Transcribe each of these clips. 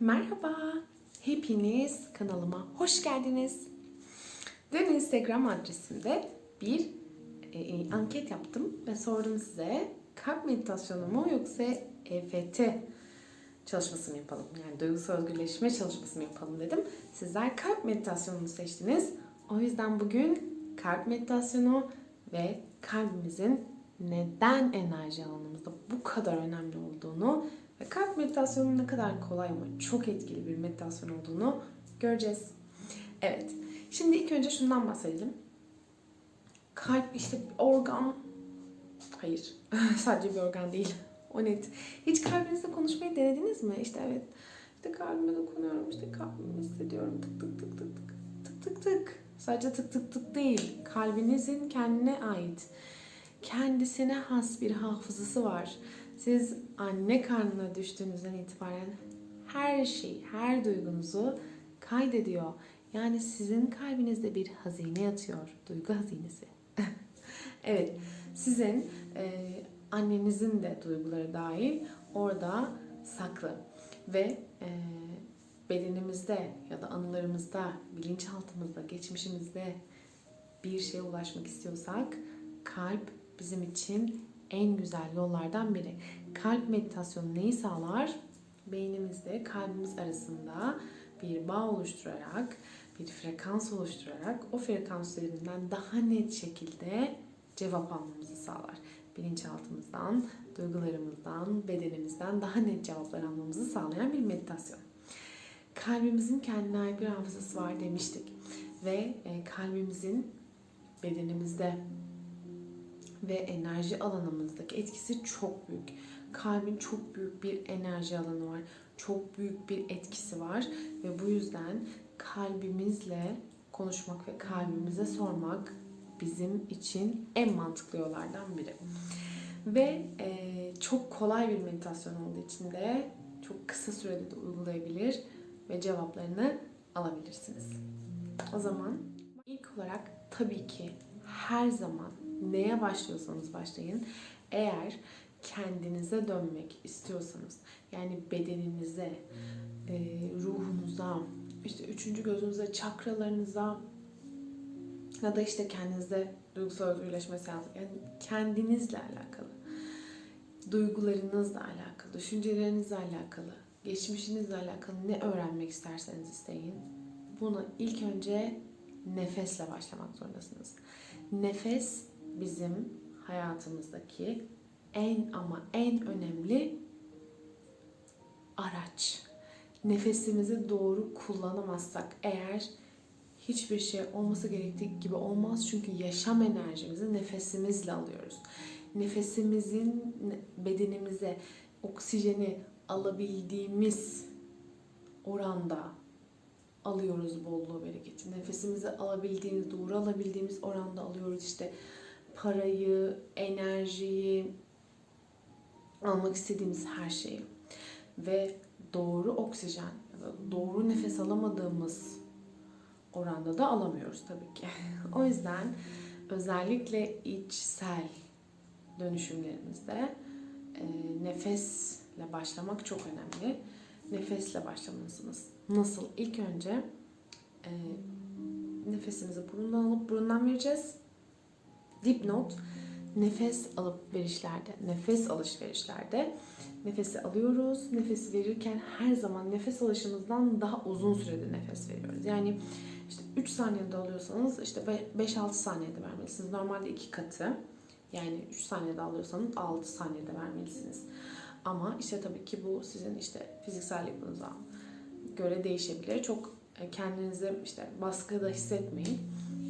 Merhaba, hepiniz kanalıma hoş geldiniz. Dün Instagram adresimde bir e, anket yaptım ve sordum size kalp meditasyonu mu yoksa EFT çalışması mı yapalım? Yani duygusal özgürleşme çalışması mı yapalım dedim. Sizler kalp meditasyonunu seçtiniz. O yüzden bugün kalp meditasyonu ve kalbimizin neden enerji alanımızda bu kadar önemli olduğunu ve kalp meditasyonunun ne kadar kolay ama çok etkili bir meditasyon olduğunu göreceğiz. Evet, şimdi ilk önce şundan bahsedelim. Kalp işte organ, hayır sadece bir organ değil. O net. Hiç kalbinizle konuşmayı denediniz mi? İşte evet. İşte kalbime dokunuyorum, işte kalbimi hissediyorum. Tık tık tık tık tık. Tık tık tık. Sadece tık tık tık değil. Kalbinizin kendine ait, kendisine has bir hafızası var. Siz anne karnına düştüğünüzden itibaren her şey, her duygunuzu kaydediyor. Yani sizin kalbinizde bir hazine yatıyor. Duygu hazinesi. evet, sizin e, annenizin de duyguları dahil orada saklı. Ve e, bedenimizde ya da anılarımızda, bilinçaltımızda, geçmişimizde bir şeye ulaşmak istiyorsak kalp bizim için en güzel yollardan biri. Kalp meditasyonu neyi sağlar? Beynimizde kalbimiz arasında bir bağ oluşturarak, bir frekans oluşturarak o frekans üzerinden daha net şekilde cevap almamızı sağlar. Bilinçaltımızdan, duygularımızdan, bedenimizden daha net cevaplar almamızı sağlayan bir meditasyon. Kalbimizin kendine ait bir hafızası var demiştik. Ve e, kalbimizin bedenimizde ve enerji alanımızdaki etkisi çok büyük. Kalbin çok büyük bir enerji alanı var. Çok büyük bir etkisi var ve bu yüzden kalbimizle konuşmak ve kalbimize sormak bizim için en mantıklı yollardan biri. Ve e, çok kolay bir meditasyon olduğu için de çok kısa sürede de uygulayabilir ve cevaplarını alabilirsiniz. O zaman ilk olarak tabii ki her zaman neye başlıyorsanız başlayın. Eğer kendinize dönmek istiyorsanız yani bedeninize, e, ruhunuza, işte üçüncü gözünüze, çakralarınıza ya da işte kendinizde duygusal özgürleşme seansı yani kendinizle alakalı, duygularınızla alakalı, düşüncelerinizle alakalı, geçmişinizle alakalı ne öğrenmek isterseniz isteyin. Bunu ilk önce nefesle başlamak zorundasınız. Nefes bizim hayatımızdaki en ama en önemli araç. Nefesimizi doğru kullanamazsak eğer hiçbir şey olması gerektiği gibi olmaz. Çünkü yaşam enerjimizi nefesimizle alıyoruz. Nefesimizin bedenimize oksijeni alabildiğimiz oranda alıyoruz bolluğu bereketi. Nefesimizi alabildiğimiz, doğru alabildiğimiz oranda alıyoruz işte parayı, enerjiyi, almak istediğimiz her şeyi. Ve doğru oksijen doğru nefes alamadığımız oranda da alamıyoruz tabii ki. o yüzden özellikle içsel dönüşümlerimizde e, nefesle başlamak çok önemli. Nefesle başlamalısınız. Nasıl? İlk önce e, nefesimizi burundan alıp burundan vereceğiz. Dipnot nefes alıp verişlerde, nefes alışverişlerde nefesi alıyoruz. Nefesi verirken her zaman nefes alışımızdan daha uzun sürede nefes veriyoruz. Yani işte 3 saniyede alıyorsanız işte 5-6 saniyede vermelisiniz. Normalde 2 katı. Yani 3 saniyede alıyorsanız 6 saniyede vermelisiniz. Ama işte tabii ki bu sizin işte fiziksel yapınıza göre değişebilir. Çok kendinize işte baskı da hissetmeyin.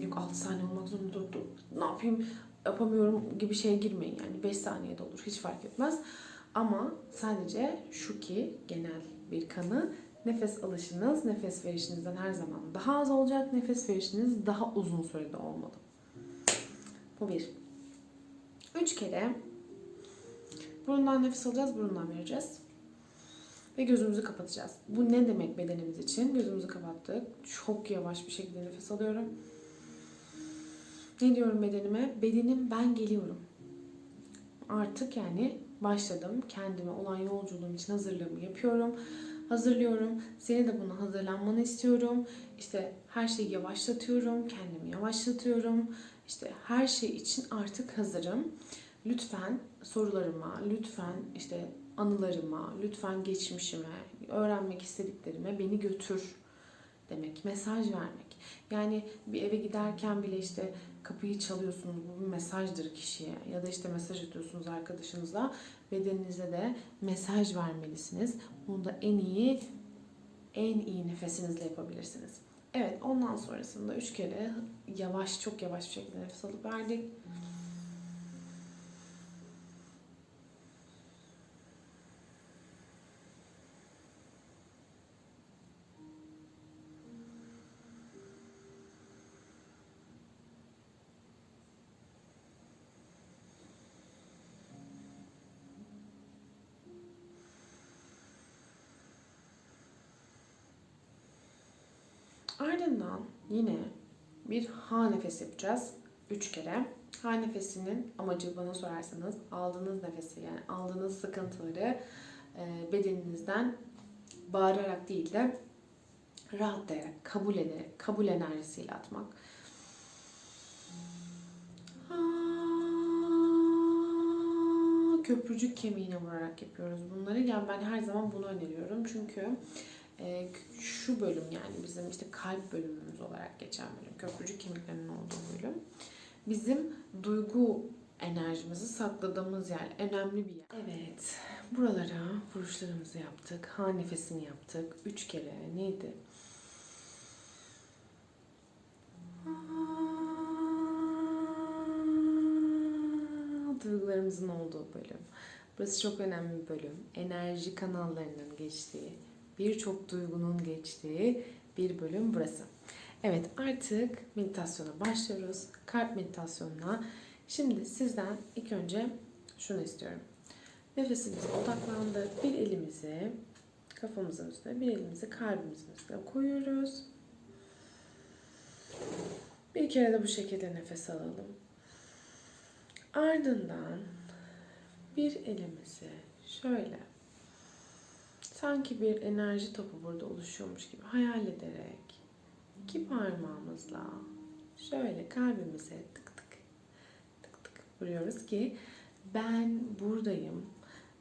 Yok 6 saniye olmak zorunda ne yapayım yapamıyorum gibi şeye girmeyin. Yani 5 saniyede olur hiç fark etmez. Ama sadece şu ki genel bir kanı nefes alışınız nefes verişinizden her zaman daha az olacak. Nefes verişiniz daha uzun sürede olmalı. Bu bir. Üç kere burundan nefes alacağız, burundan vereceğiz. Ve gözümüzü kapatacağız. Bu ne demek bedenimiz için? Gözümüzü kapattık. Çok yavaş bir şekilde nefes alıyorum. Ne diyorum bedenime? Bedenim ben geliyorum. Artık yani başladım. Kendime olan yolculuğum için hazırlığımı yapıyorum. hazırlıyorum. Seni de buna hazırlanmanı istiyorum. İşte her şeyi yavaşlatıyorum, kendimi yavaşlatıyorum. İşte her şey için artık hazırım. Lütfen sorularıma, lütfen işte anılarıma, lütfen geçmişime, öğrenmek istediklerime beni götür demek, mesaj vermek. Yani bir eve giderken bile işte kapıyı çalıyorsunuz, bu bir mesajdır kişiye. Ya da işte mesaj atıyorsunuz arkadaşınıza, bedeninize de mesaj vermelisiniz. Bunu da en iyi, en iyi nefesinizle yapabilirsiniz. Evet, ondan sonrasında üç kere yavaş, çok yavaş bir şekilde nefes alıp verdik. Ardından yine bir ha nefes yapacağız. Üç kere. Ha nefesinin amacı bana sorarsanız aldığınız nefesi yani aldığınız sıkıntıları e, bedeninizden bağırarak değil de rahatlayarak, kabul ederek, kabul enerjisiyle atmak. Köprücük kemiğine vurarak yapıyoruz bunları. Yani ben her zaman bunu öneriyorum. Çünkü e, şu bölüm yani bizim işte kalp bölümümüz olarak geçen bölüm, köprücük kemiklerinin olduğu bölüm. Bizim duygu enerjimizi sakladığımız yer, önemli bir yer. Evet, buralara vuruşlarımızı yaptık, ha nefesini yaptık. Üç kere neydi? Duygularımızın olduğu bölüm. Burası çok önemli bir bölüm. Enerji kanallarının geçtiği, birçok duygunun geçtiği bir bölüm burası. Evet artık meditasyona başlıyoruz. Kalp meditasyonuna. Şimdi sizden ilk önce şunu istiyorum. Nefesimize odaklandık. Bir elimizi kafamızın üstüne, bir elimizi kalbimizin üstüne koyuyoruz. Bir kere de bu şekilde nefes alalım. Ardından bir elimizi şöyle sanki bir enerji topu burada oluşuyormuş gibi hayal ederek iki parmağımızla şöyle kalbimize tık tık tık tık vuruyoruz ki ben buradayım.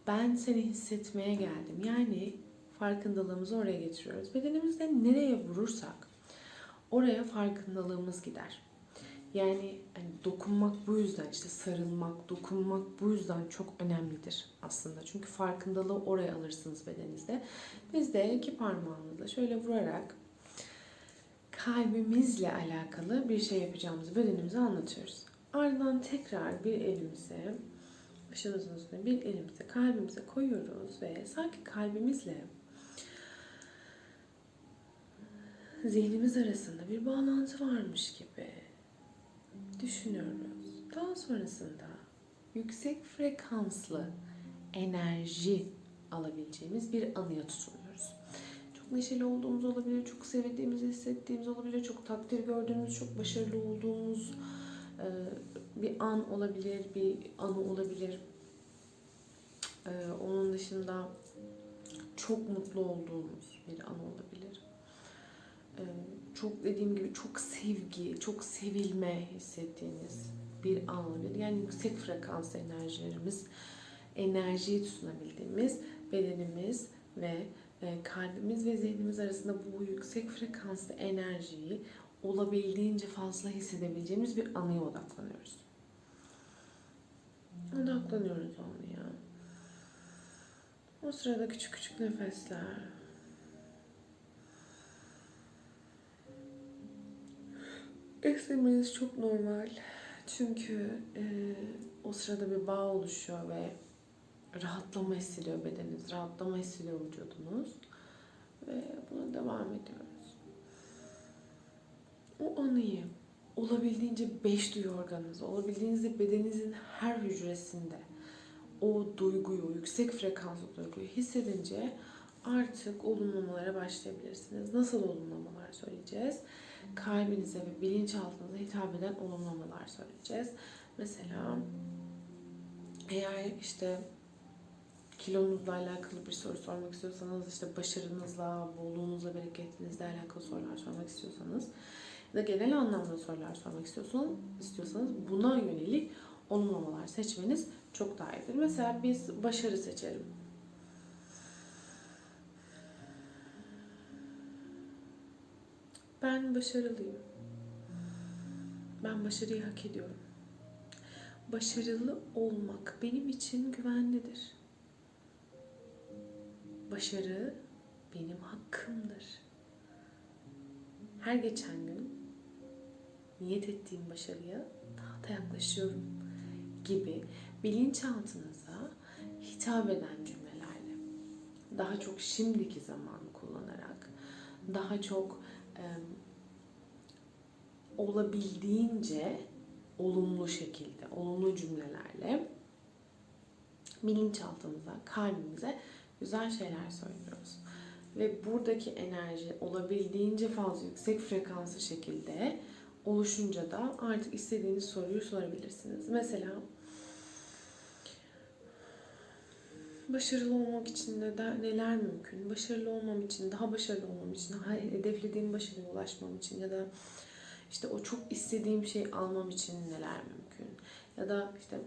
Ben seni hissetmeye geldim. Yani farkındalığımızı oraya getiriyoruz. Bedenimizde nereye vurursak oraya farkındalığımız gider. Yani hani dokunmak bu yüzden işte sarılmak, dokunmak bu yüzden çok önemlidir aslında. Çünkü farkındalığı oraya alırsınız bedeninizde. Biz de iki parmağımızla şöyle vurarak kalbimizle alakalı bir şey yapacağımızı bedenimize anlatıyoruz. Ardından tekrar bir elimize başımızın üstüne bir elimize kalbimize koyuyoruz ve sanki kalbimizle zihnimiz arasında bir bağlantı varmış gibi düşünüyoruz. Daha sonrasında yüksek frekanslı enerji alabileceğimiz bir anıya tutunuyoruz. Çok neşeli olduğumuz olabilir, çok sevdiğimizi hissettiğimiz olabilir, çok takdir gördüğümüz, çok başarılı olduğumuz e, bir an olabilir, bir anı olabilir. E, onun dışında çok mutlu olduğumuz bir an olabilir. E, çok dediğim gibi çok sevgi, çok sevilme hissettiğiniz bir an olabilir. Yani yüksek frekans enerjilerimiz, enerjiyi tutunabildiğimiz bedenimiz ve kalbimiz ve zihnimiz arasında bu yüksek frekanslı enerjiyi olabildiğince fazla hissedebileceğimiz bir anıya odaklanıyoruz. Odaklanıyoruz anıya. O sırada küçük küçük nefesler. Esnemeniz çok normal. Çünkü e, o sırada bir bağ oluşuyor ve rahatlama hissediyor bedeniniz, rahatlama hissediyor vücudunuz. Ve buna devam ediyoruz. O anıyı olabildiğince beş duyu organınızda, olabildiğince bedeninizin her hücresinde o duyguyu, yüksek frekanslı duyguyu hissedince artık olumlamalara başlayabilirsiniz. Nasıl olumlamalar söyleyeceğiz? Kalbinize ve bilinçaltınıza hitap eden olumlamalar söyleyeceğiz. Mesela eğer işte kilonuzla alakalı bir soru sormak istiyorsanız, işte başarınızla, bolluğunuzla, bereketinizle alakalı sorular sormak istiyorsanız ya da genel anlamda sorular sormak istiyorsanız, istiyorsanız buna yönelik olumlamalar seçmeniz çok daha iyidir. Mesela biz başarı seçelim. Ben başarılıyım. Ben başarıyı hak ediyorum. Başarılı olmak benim için güvenlidir. Başarı benim hakkımdır. Her geçen gün niyet ettiğim başarıya daha da yaklaşıyorum gibi bilinçaltınıza hitap eden cümlelerle daha çok şimdiki zamanı kullanarak daha çok olabildiğince olumlu şekilde, olumlu cümlelerle bilinçaltımıza, kalbimize güzel şeyler söylüyoruz. Ve buradaki enerji olabildiğince fazla yüksek frekanslı şekilde oluşunca da artık istediğiniz soruyu sorabilirsiniz. Mesela başarılı olmak için de neler mümkün? Başarılı olmam için, daha başarılı olmam için, daha hedeflediğim başarıya ulaşmam için ya da işte o çok istediğim şey almam için neler mümkün? Ya da işte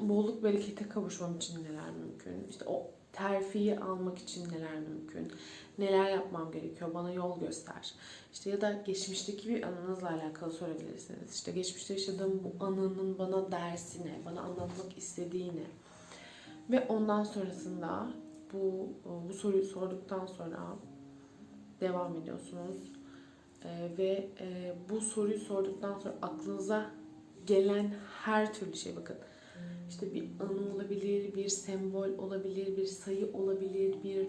bolluk berekete kavuşmam için neler mümkün? İşte o terfiyi almak için neler mümkün? Neler yapmam gerekiyor? Bana yol göster. İşte ya da geçmişteki bir anınızla alakalı sorabilirsiniz. İşte geçmişte yaşadığım bu anının bana dersine, bana anlatmak istediğini ve ondan sonrasında bu bu soruyu sorduktan sonra devam ediyorsunuz. Ee, ve e, bu soruyu sorduktan sonra aklınıza gelen her türlü şey bakın işte bir anı olabilir, bir sembol olabilir, bir sayı olabilir, bir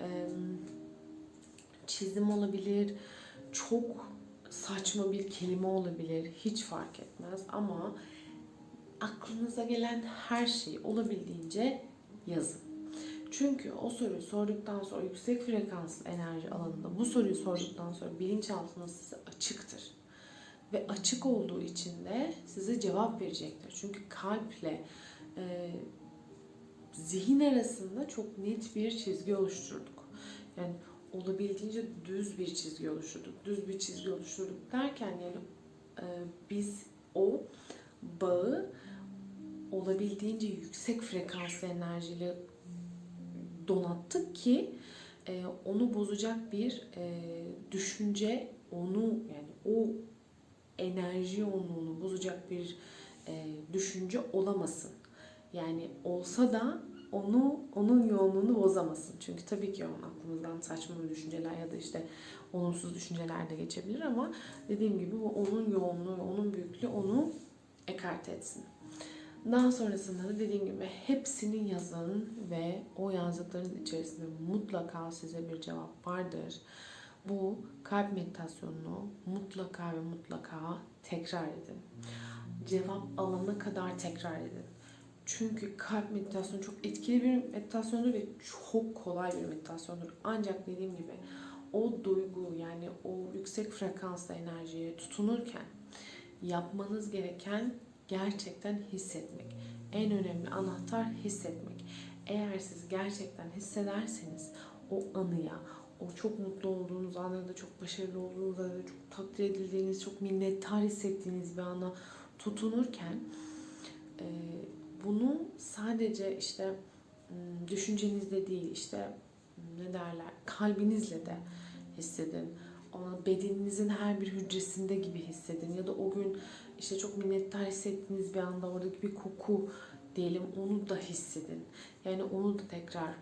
e, çizim olabilir, çok saçma bir kelime olabilir, hiç fark etmez ama aklınıza gelen her şeyi olabildiğince yazın. Çünkü o soruyu sorduktan sonra yüksek frekanslı enerji alanında bu soruyu sorduktan sonra bilinçaltınız size açıktır ve açık olduğu için de size cevap verecektir. Çünkü kalple e, zihin arasında çok net bir çizgi oluşturduk. Yani olabildiğince düz bir çizgi oluşturduk. Düz bir çizgi oluşturduk derken yani e, biz o bağı olabildiğince yüksek frekanslı enerjiyle donattık ki e, onu bozacak bir e, düşünce onu yani o enerji yoğunluğunu bozacak bir e, düşünce olamasın. Yani olsa da onu onun yoğunluğunu bozamasın. Çünkü tabii ki onun aklımızdan saçma düşünceler ya da işte olumsuz düşünceler de geçebilir ama dediğim gibi bu onun yoğunluğu, onun büyüklüğü onu ekarte etsin. Daha sonrasında da dediğim gibi hepsini yazın ve o yazdıklarınız içerisinde mutlaka size bir cevap vardır. Bu kalp meditasyonunu mutlaka ve mutlaka tekrar edin. Cevap alana kadar tekrar edin. Çünkü kalp meditasyonu çok etkili bir meditasyondur ve çok kolay bir meditasyondur. Ancak dediğim gibi o duygu yani o yüksek frekanslı enerjiye tutunurken yapmanız gereken gerçekten hissetmek. En önemli anahtar hissetmek. Eğer siz gerçekten hissederseniz o anıya, o çok mutlu olduğunuz anlarda, çok başarılı olduğunuz anlarda, çok takdir edildiğiniz, çok minnettar hissettiğiniz bir ana tutunurken e, bunu sadece işte düşüncenizde değil, işte ne derler, kalbinizle de hissedin. Ona bedeninizin her bir hücresinde gibi hissedin. Ya da o gün işte çok minnettar hissettiğiniz bir anda oradaki bir koku diyelim onu da hissedin. Yani onu da tekrar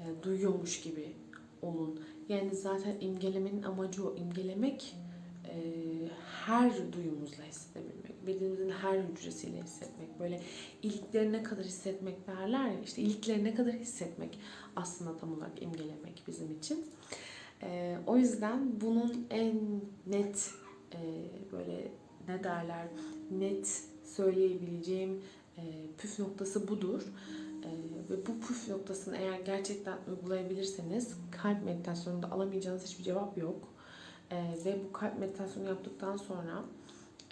e, duyuyormuş gibi olun. Yani zaten imgelemenin amacı o. İmgelemek e, her duyumuzla hissedebilmek. Bedenimizin her hücresiyle hissetmek. Böyle iliklerine kadar hissetmek derler ya. İşte iliklerine kadar hissetmek aslında tam olarak imgelemek bizim için. E, o yüzden bunun en net e, böyle ne derler net söyleyebileceğim e, püf noktası budur. E, ve bu püf noktasını eğer gerçekten uygulayabilirseniz kalp meditasyonunda alamayacağınız hiçbir cevap yok. E, ve bu kalp meditasyonu yaptıktan sonra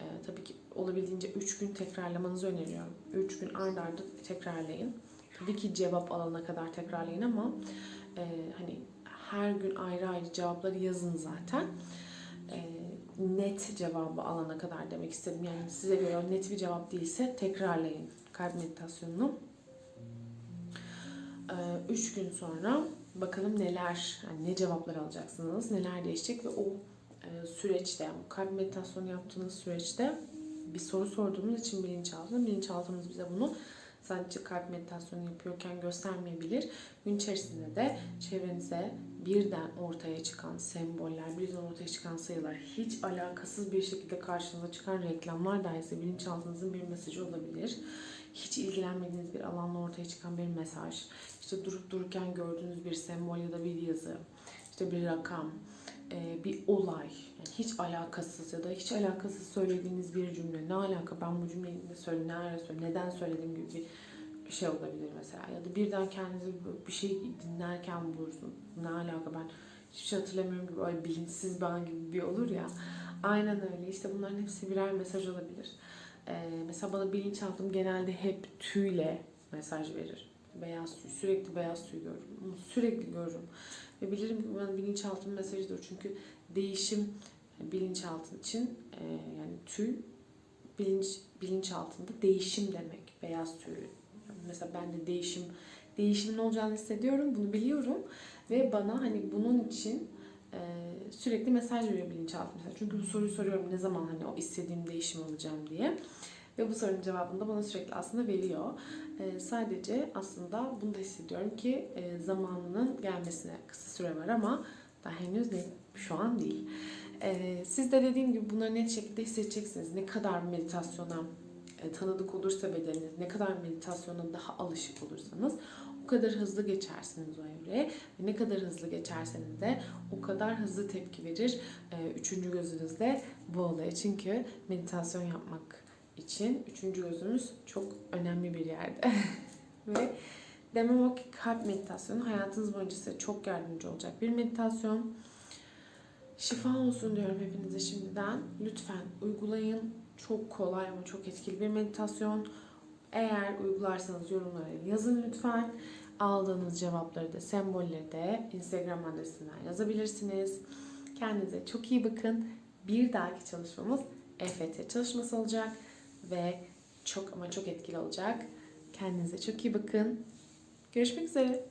e, tabii ki olabildiğince 3 gün tekrarlamanızı öneriyorum. 3 gün ard arda tekrarlayın. Tabii ki cevap alana kadar tekrarlayın ama e, hani her gün ayrı ayrı cevapları yazın zaten. E, net cevabı alana kadar demek istedim. Yani size göre net bir cevap değilse tekrarlayın kalp meditasyonunu. E, üç gün sonra bakalım neler, yani ne cevaplar alacaksınız, neler değişecek ve o e, süreçte, yani kalp meditasyonu yaptığınız süreçte bir soru sorduğumuz için bilinçaltı, bilinçaltımız bize bunu sadece kalp meditasyonu yapıyorken göstermeyebilir. Gün içerisinde de çevrenize birden ortaya çıkan semboller, birden ortaya çıkan sayılar, hiç alakasız bir şekilde karşınıza çıkan reklamlar dahi ise bilinçaltınızın bir mesajı olabilir. Hiç ilgilenmediğiniz bir alanla ortaya çıkan bir mesaj, işte durup dururken gördüğünüz bir sembol ya da bir yazı, işte bir rakam, e, bir olay, yani hiç alakasız ya da hiç alakasız söylediğiniz bir cümle, ne alaka ben bu cümleyi ne söyle, ne ara söyle, neden söyledim gibi bir şey olabilir mesela. Ya da birden kendinizi bir şey dinlerken bulursun. Ne alaka ben hiçbir şey hatırlamıyorum gibi öyle bilinçsiz ben gibi bir olur ya. Aynen öyle. İşte bunların hepsi birer mesaj olabilir. Ee, mesela bana bilinçaltım genelde hep tüyle mesaj verir. Beyaz tüy. Sürekli beyaz tüy görürüm. Sürekli görürüm. Ve bilirim ki bana bilinçaltım mesajıdır. Çünkü değişim bilinçaltı için e, yani tüy bilinç bilinçaltında değişim demek. Beyaz tüy mesela ben de değişim değişimin olacağını hissediyorum. Bunu biliyorum. Ve bana hani bunun için e, sürekli mesaj veriyor bilinçaltı mesela. Çünkü bu soruyu soruyorum ne zaman hani o istediğim değişim alacağım diye. Ve bu sorunun cevabını da bana sürekli aslında veriyor. E, sadece aslında bunu da hissediyorum ki e, zamanının gelmesine kısa süre var ama daha henüz değil. Şu an değil. E, siz de dediğim gibi bunları net şekilde hissedeceksiniz. Ne kadar meditasyona e, tanıdık olursa bedeniniz, ne kadar meditasyona daha alışık olursanız o kadar hızlı geçersiniz o evreye. Ne kadar hızlı geçerseniz de o kadar hızlı tepki verir e, üçüncü gözünüzde bu olaya. Çünkü meditasyon yapmak için üçüncü gözümüz çok önemli bir yerde. Ve demem o ki kalp meditasyonu hayatınız boyunca size çok yardımcı olacak bir meditasyon. Şifa olsun diyorum hepinize şimdiden. Lütfen uygulayın. Çok kolay ama çok etkili bir meditasyon. Eğer uygularsanız yorumlara yazın lütfen. Aldığınız cevapları da, sembolleri de Instagram adresinden yazabilirsiniz. Kendinize çok iyi bakın. Bir dahaki çalışmamız EFT çalışması olacak ve çok ama çok etkili olacak. Kendinize çok iyi bakın. Görüşmek üzere.